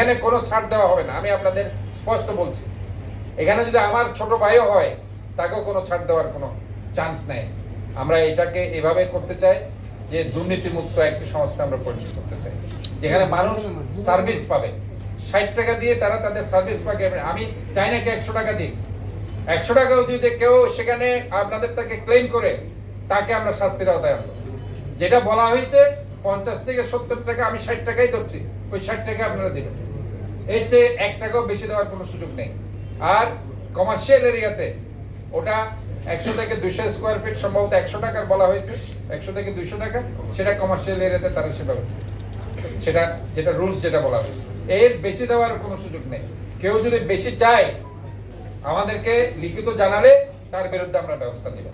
এখানে কোনো ছাড় দেওয়া হবে না, আমি আপনাদের স্পষ্ট বলছি। এখানে যদি আমার ছোট ভাইও হয়, তাকেও কোনো ছাড় দেওয়ার কোনো চান্স নেই। আমরা এটাকে এভাবে করতে চাই যে দুর্নীতিমুক্ত একটি সংস্থা আমরা পরিচিত করতে চাই। যেখানে মানুষ সার্ভিস পাবে। ষাট টাকা দিয়ে তারা তাদের সার্ভিস পাবে। আমি চাই না কি একশো টাকা দিই একশো টাকাও যদি কেউ সেখানে আপনাদের তাকে ক্লেম করে, তাকে আমরা শাস্তির আওতায় আনব। যেটা বলা হয়েছে, পঞ্চাশ থেকে সত্তর টাকা আমি ষাট টাকাই ধরছি। ওই ষাট টাকা আপনারা দিবেন। এর চেয়ে এক টাকাও বেশি দেওয়ার কোনো সুযোগ নেই। আর কমার্শিয়াল এরিয়াতে ওটা একশো থেকে দুইশো স্কোয়ার ফিট সম্ভবত একশো টাকার বলা হয়েছে। একশো থেকে টাকা, সেটা কমার্শিয়াল এরিয়াতে তারা সেভাবে সেটা যেটা রুলস যেটা বলা হয়েছে। এর বেশি দেওয়ার কোনো সুযোগ নেই। কেউ যদি বেশি চায়, আমাদেরকে লিখিত জানালে তার বিরুদ্ধে আমরা ব্যবস্থা নিব।